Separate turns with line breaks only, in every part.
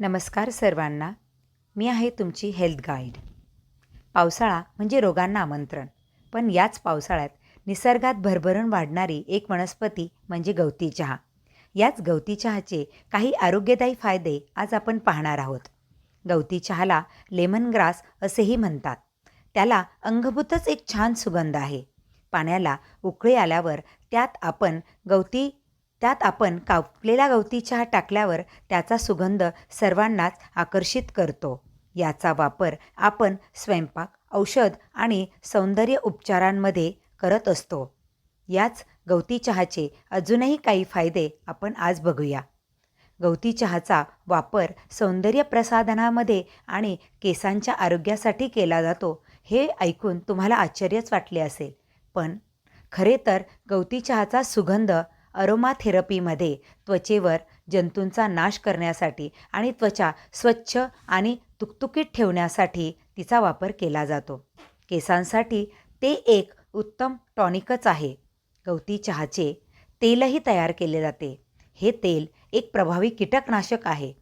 नमस्कार सर्वांना. मी आहे तुमची हेल्थ गाईड. पावसाळा म्हणजे रोगांना आमंत्रण. पण याच पावसाळ्यात निसर्गात भरभरून वाढणारी एक वनस्पती म्हणजे गवती चहा. याच गवती चहाचे काही आरोग्यदायी फायदे आज आपण पाहणार आहोत. गवती चहाला लेमन ग्रास असेही म्हणतात. त्याला अंगभूतच एक छान सुगंध आहे. पाण्याला उकळी आल्यावर त्यात आपण गवती त्यात आपण कापलेला गवती चहा टाकल्यावर त्याचा सुगंध सर्वांनाच आकर्षित करतो. याचा वापर आपण स्वयंपाक औषध आणि सौंदर्य उपचारांमध्ये करत असतो. याच गवती चहाचे अजूनही काही फायदे आपण आज बघूया. गवती चहाचा वापर सौंदर्य प्रसाधनामध्ये आणि केसांच्या आरोग्यासाठी केला जातो हे ऐकून तुम्हाला आश्चर्यच वाटले असेल. पण खरे तर गवती चहाचा सुगंध अरोमाथेरपीमध्ये त्वचेवर जंतूंचा नाश करण्यासाठी आणि त्वचा स्वच्छ आणि तुकतुकीत ठेवण्यासाठी तिचा वापर केला जातो. केसांसाठी ते एक उत्तम टॉनिकच आहे. गवती चहाचे तेलही तयार केले जाते. हे तेल एक प्रभावी कीटकनाशक आहे.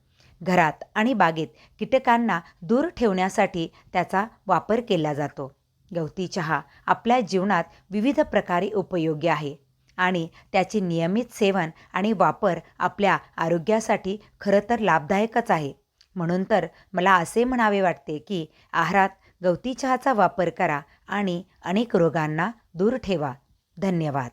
घरात आणि बागेत कीटकांना दूर ठेवण्यासाठी त्याचा वापर केला जातो. गवती चहा आपल्या जीवनात विविध प्रकारे उपयोगी आहे. आणि त्याचे नियमित सेवन आणि वापर आपल्या आरोग्यासाठी खरं तर लाभदायकच आहे. म्हणून तर मला असे म्हणावे वाटते की आहारात गवती चहाचा वापर करा आणि अनेक रोगांना दूर ठेवा. धन्यवाद.